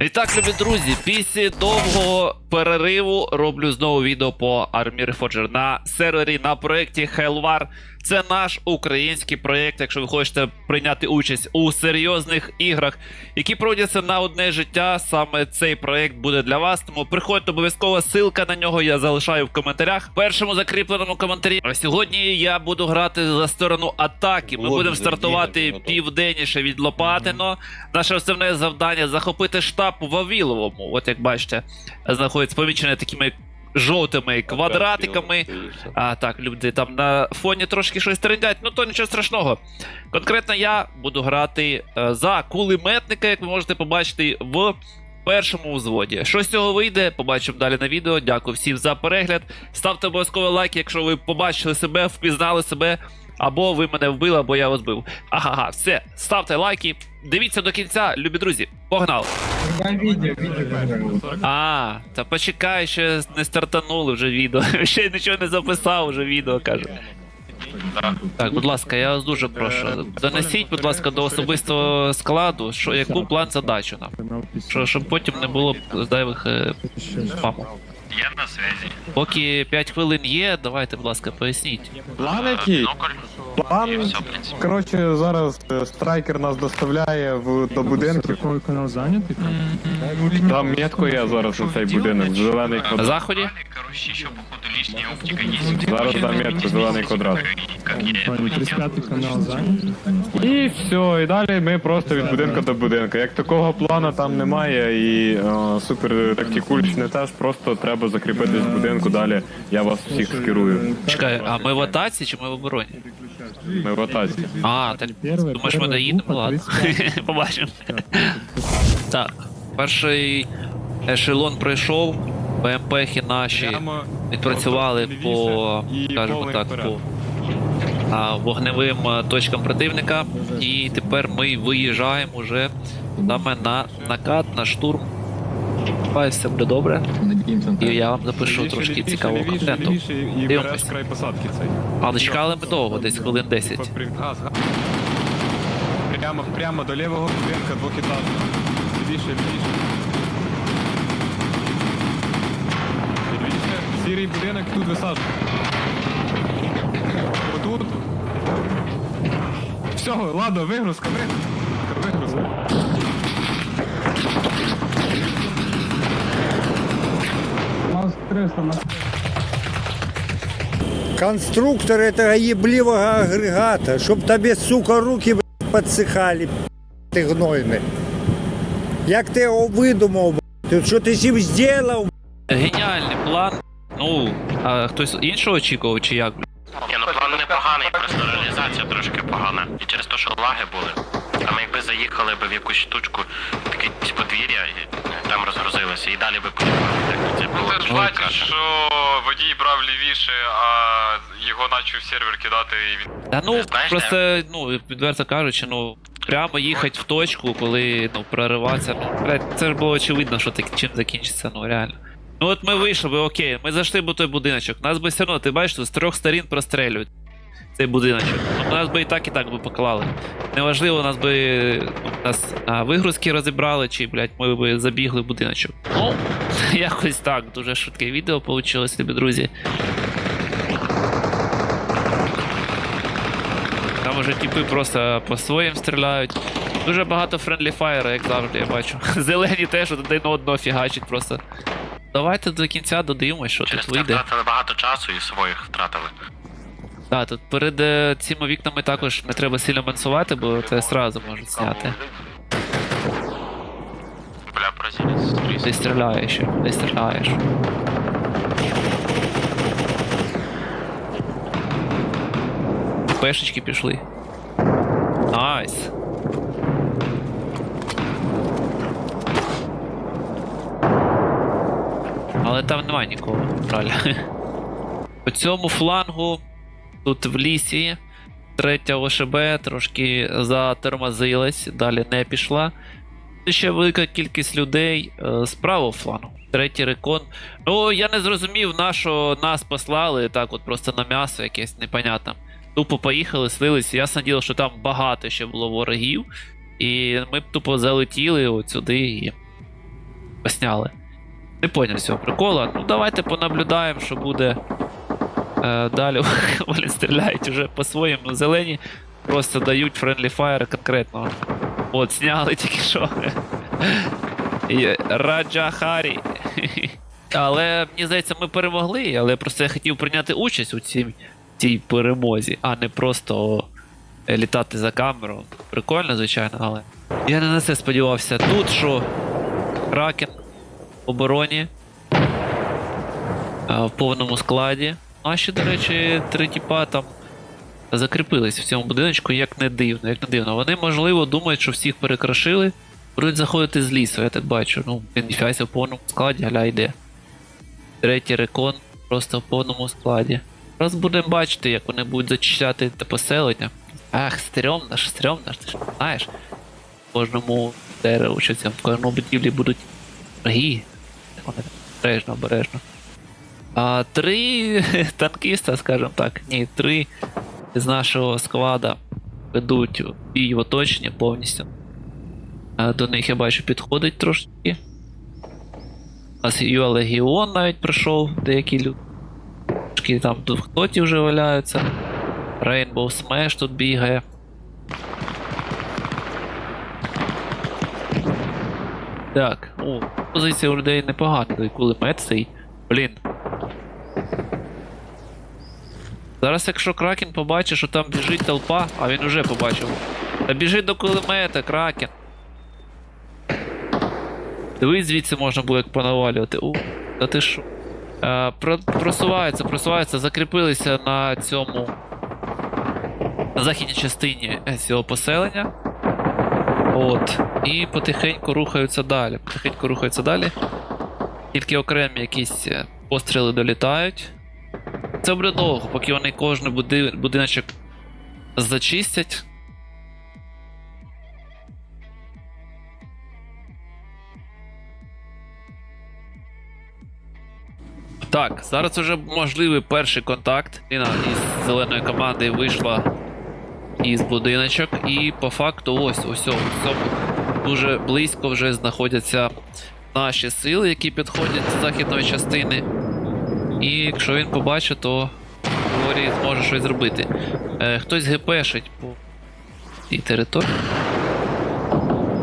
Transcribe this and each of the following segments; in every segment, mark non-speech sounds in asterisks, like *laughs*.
І так, любі друзі, після довгого перериву роблю знову відео по Army Reforger на сервері на проєкті Hellwar. Це наш український проєкт, якщо ви хочете прийняти участь у серйозних іграх, які проводяться на одне життя. Саме цей проєкт буде для вас. Тому приходьте обов'язково. Ссылка на нього я залишаю в коментарях. Першому закріпленому коментарі. А сьогодні я буду грати за сторону атаки. Ми будемо стартувати південніше від Лопатино. Наше основне завдання захопити штаб в Вавіловому. От як бачите, знаходиться помічене такими жовтими квадратиками. А так, люди там на фоні трошки щось трендять, ну то нічого страшного. Конкретно я буду грати е, за кулеметника, як ви можете побачити, в першому взводі. Що з цього вийде, побачимо далі на відео. Дякую всім за перегляд. Ставте обов'язково лайк, якщо ви побачили себе, впізнали себе, або ви мене вбили, або я вас бив. Ага, все, ставте лайки. Дивіться до кінця, любі друзі. Погнали! А, та почекай, ще не стартанули вже відео. *laughs* Ще нічого не записав, вже відео каже. Так, будь ласка, я вас дуже прошу. Донесіть, будь ласка, до особистого складу, що яку план задачу нам. Що, щоб потім не було зайвих е, спаму. Я на связи. Поки 5 хвилин є, давайте, будь ласка, поясніть. План який? Бінокль. І План, коротше, зараз е, страйкер нас доставляє в, до будинків. Какой канал занятый? Там метко є зараз у цей будинок, зелений На квадрат. заході? Короче, еще походу лишняя оптика есть. Зараз там метко, зелений квадрат. Как Понял, 35 канал занят. І все, і далі ми просто від будинку до будинку. Як такого плану там немає, і е, супер тактикульчне теж, просто треба закріпитись в будинку, далі я вас всіх скерую. Чекай, а ми в атаці чи ми в обороні? Ми в атаці. А, так Первая, думаєш, ми доїдемо? Ладно. *laughs* Побачимо. Так, перший ешелон пройшов, БМПхи наші відпрацювали по, скажімо так, по а, вогневим точкам противника. І тепер ми виїжджаємо уже саме на накат, на штурм. Сподіваюсь, все буде добре. І я вам запишу трошки цікавого контенту. і Дивимось. береш край посадки цей. Але чекали ми довго, десь хвилин 10. Газ, газ. Прямо, прямо до лівого будинка двохетажного. Лівіше, лівіше. Лівіше. Сірий будинок тут висаджує. Отут. Все, ладно, вигрузка, вигрузка. Вигрузка. 300 на конструктор этого ебливого агрегата, чтоб тебе, сука, руки блядь, подсыхали, ты ти гнойний. Як ти його видумав, блядь? що ти з ним зробив? Геніальний план. Ну, а хтось іншого очікував, чи як? Ні, ну план непоганий, просто реалізація трошки погана. І через те, що лаги були. Там якби заїхали б в якусь штучку, таке якесь подвір'я, і там розгрузилися, і далі би поїхали. Так, це Ну було ти ж ну, бачиш, каша. що водій брав лівіше, а його почав сервер кидати і він. Та ну, Знаєш, просто, ну, відверто кажучи, ну, прямо їхати в точку, коли ну, прориватися, ну, блядь, це ж було очевидно, що так чим закінчиться, ну реально. Ну от ми вийшли би, окей, ми зайшли б у той будиночок. Нас би все одно, ти бачиш, з трьох сторін прострелюють цей будиночок. Ну, нас би і так, і так би поклали. Неважливо, нас би ну, нас а, вигрузки розібрали, чи, блядь, ми би забігли в будиночок. Ну, *laughs* якось так, дуже швидке відео вийшло, любі друзі. Там уже типи просто по своїм стріляють. Дуже багато френдлі фаєра, як завжди, я бачу. *laughs* Зелені теж один одного фігачить просто. Давайте до кінця додивимось, що Через тут це вийде. втратили багато часу і своїх втратили. Так, тут перед е, цими вікнами також не треба сильно мансувати, бо це зразу можуть зняти. Бля, бразилець. Ти стріляєш, ще, ти стріляєш. Пешечки пішли. Але там немає нікого, жаль. По цьому флангу тут в лісі третя ОШБ трошки затормозилась, далі не пішла. Ще велика кількість людей е, з правого флангу. Третій рекон. Ну, я не зрозумів, на що нас послали так, от просто на м'ясо якесь непонятно. Тупо поїхали, слились. Ясно діло, що там багато ще було ворогів. І ми б тупо залетіли от сюди і посняли. Не поняв цього прикола. Ну давайте понаблюдаємо, що буде е, далі. *laughs* Вони стріляють уже по-своєму зелені, просто дають friendly fire конкретно. От, зняли тільки що. *laughs* І Раджа Харі. *laughs* Але мені здається, ми перемогли, але просто я хотів прийняти участь у цій, цій перемозі, а не просто літати за камеру. Прикольно, звичайно, але. Я не на це сподівався. Тут що Кракен в обороні. е, В повному складі. Наші, до речі, три тіпа там закріпились в цьому будиночку, як не дивно, як не дивно. Вони, можливо, думають, що всіх перекрошили. Будуть заходити з лісу, я так бачу. Ну, він ніфіася в повному складі, гля йде. Третій рекон просто в повному складі. Раз будемо бачити, як вони будуть зачищати те поселення. Ах, стрьомно ж, стрьомно ж, ти ж знаєш. Кожному дереву чи цьому в кожному будівлі будуть враги. Обережно, обережно. А три *laughs* танкіста, скажімо так, ні, три з нашого склада ведуть бій в оточення повністю. А, До них я бачу підходить трошки. У нас Юа Легіон навіть прийшов, деякі люди. Трошки Там двохтоті вже валяються. Rainbow Smash тут бігає. Так, о, позиція у людей непогана, і кулемет цей. Блін. Зараз, якщо Кракен побачить, що там біжить толпа, а він уже побачив. Та біжить до кулемета, Кракен. Дивись, звідси можна буде як понавалювати. У, та ти що? Е, про, просуваються, просуваються, закріпилися на цьому. На західній частині е, цього поселення. От. І потихеньку рухаються далі. Потихеньку рухаються далі. Тільки окремі якісь е, постріли долітають. Це буде довго, поки вони кожен буди... будиночок зачистять. Так, зараз вже можливий перший контакт. Ліна із зеленої команди вийшла із будиночок, і по факту ось ось ось дуже близько вже знаходяться наші сили, які підходять з західної частини. І якщо він побачить, то теорії зможе щось зробити. Е, хтось гепешить по цій території.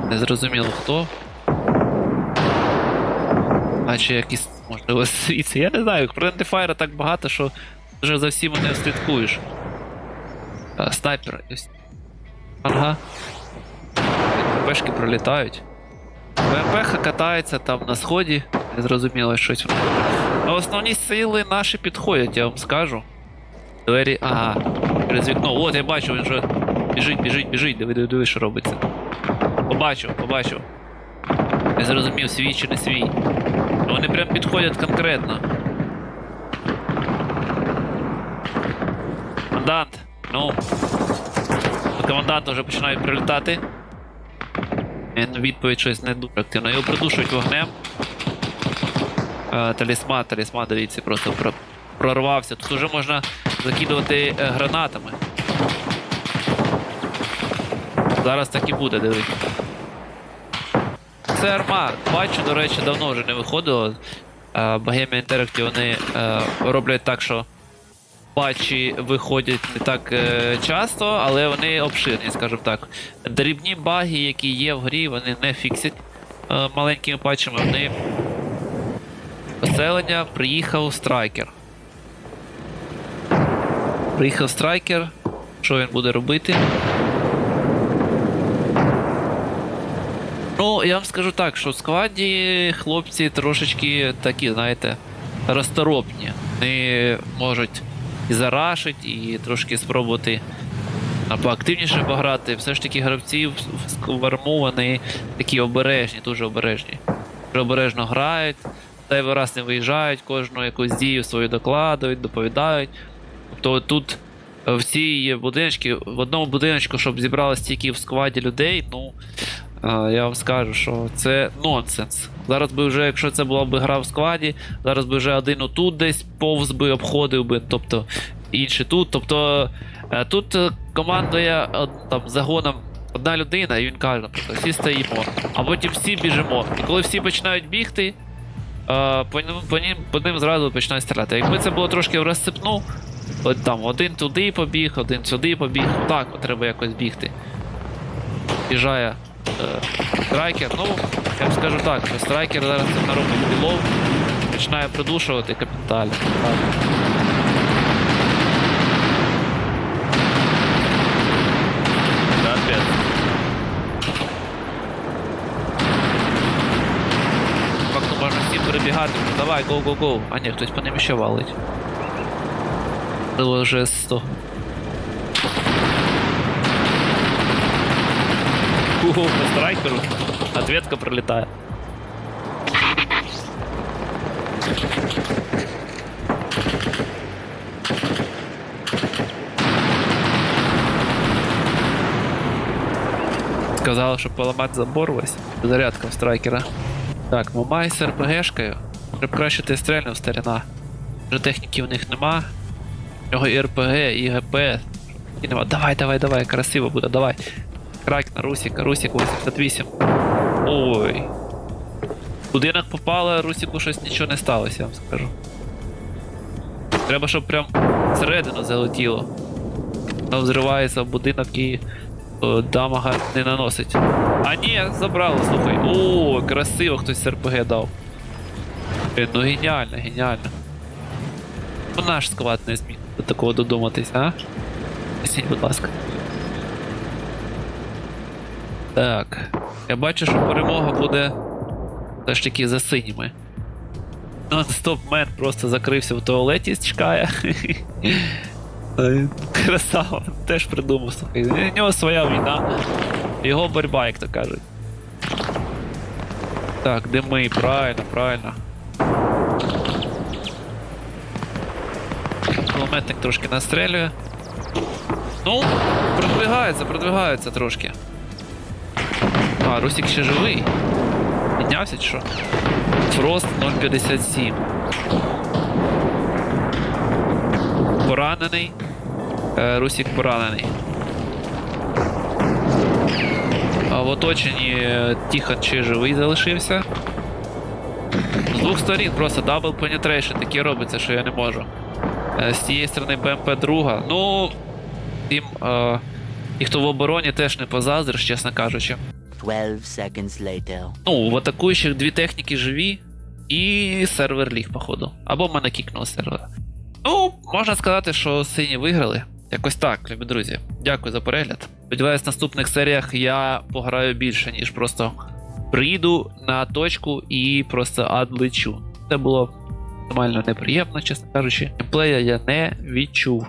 Незрозуміло хто. А чи якісь, можливо, *laughs* свіці. Я не знаю, файра так багато, що вже за всіма не слідкуєш. А, снайпер. Ага. ППшки пролітають. ВМПХ катається там на сході. Незрозуміло щось. А основні сили наші підходять, я вам скажу. Двері. Ага. Через вікно. От я бачу, він вже біжить, біжить, біжить. Диви, диви, диви, що робиться. Побачив, побачив. Не зрозумів, свій чи не свій. Ну, Вони прям підходять конкретно. Ну. Команданта вже починають прилітати. Він відповідь щось не дуже активно. Його придушують вогнем. Е, талісман, талісман, дивіться, просто прорвався. Тут вже можна закидувати е, гранатами. Зараз так і буде, диви. Це арма. Бачу, до речі, давно вже не виходило. Bohemia Interactive вони е, роблять так, що патчі виходять не так е, часто, але вони обширні, скажімо так. Дрібні баги, які є в грі, вони не фіксять е, маленькими патчами. Вони поселення приїхав страйкер. Приїхав страйкер. Що він буде робити? Ну, я вам скажу так, що в складі хлопці трошечки такі, знаєте, розторопні. Вони можуть і зарашить, і трошки спробувати а, поактивніше пограти. Все ж таки гравці в, арму вони такі обережні, дуже обережні. Дуже обережно грають, зайвий раз не виїжджають, кожну якусь дію свою докладують, доповідають. Тобто тут е, в цій будиночці, в одному будиночку, щоб зібралось стільки в складі людей, ну. Я вам скажу, що це нонсенс. Зараз би вже, якщо це була б гра в складі, зараз би вже один отут десь повз би обходив би, тобто інший тут. Тобто е, тут е, командує е, там загоном одна людина, і він каже, наприклад, всі стоїмо, а потім всі біжимо. І коли всі починають бігти, по, ним- по, ним, по ним зразу починають стріляти. Якби це було трошки в розсипну, от там один туди побіг, один сюди побіг, так треба якось бігти. Біжає страйкер. Ну, я скажу так, що страйкер зараз це наробить білов, починає придушувати капітально. Факту можна всім перебігати. Давай, гоу, гоу, гоу. А ні, хтось по ним ще валить. Було вже 100. По страйкеру. Ответка пролетает. Сказав, що поламати забор весь. Зарядка в страйкера. Так, Мамай з РПГшкою. Щоб краще ти стрельнув старина. Вже техніки в них нема. В нього і РПГ, і ГП. І нема. Давай, давай, давай, красиво буде, давай. Русік 88. Ой. Будинок попало, Русіку щось нічого не сталося, я вам скажу. Треба, щоб прям всередину залетіло. Воно взривається будинок і о, дамага не наносить. А ні, забрало, слухай. О, красиво хтось з РПГ дав. Блін, ну геніально, геніально. Ну наш склад не зміг до такого додуматись, а? Поясніть, будь ласка. Так. Я бачу, що перемога буде все ж таки за синіми. Нон-стоп мен просто закрився в туалеті, чекає. *laughs* Красава, теж придумав, слухай. У нього своя війна. Його боротьба, як то кажуть. Так, де ми? Правильно, правильно. Кулеметник трошки настрелює. Ну, продвигається, продвигається трошки. А, Русик ще живий. Піднявся чи що? Фрост 0,57. Поранений. Е, Русик поранений. А в оточенні е, Тихон ще живий залишився. З двох сторін просто дабл penetration, таке робиться, що я не можу. Е, З цієї сторони БМП друга. Ну, тим, е, ті, хто в обороні, теж не позаздриш, чесно кажучи. 12 seconds later. Ну, в атакуючих дві техніки живі, і сервер ліг, походу. Або мене кікнув з сервера. Ну, можна сказати, що сині виграли. Якось так, любі друзі. Дякую за перегляд. Сподіваюсь, в наступних серіях я пограю більше, ніж просто приїду на точку і просто адлечу. Це було максимально неприємно, чесно кажучи. Геймплея я не відчув.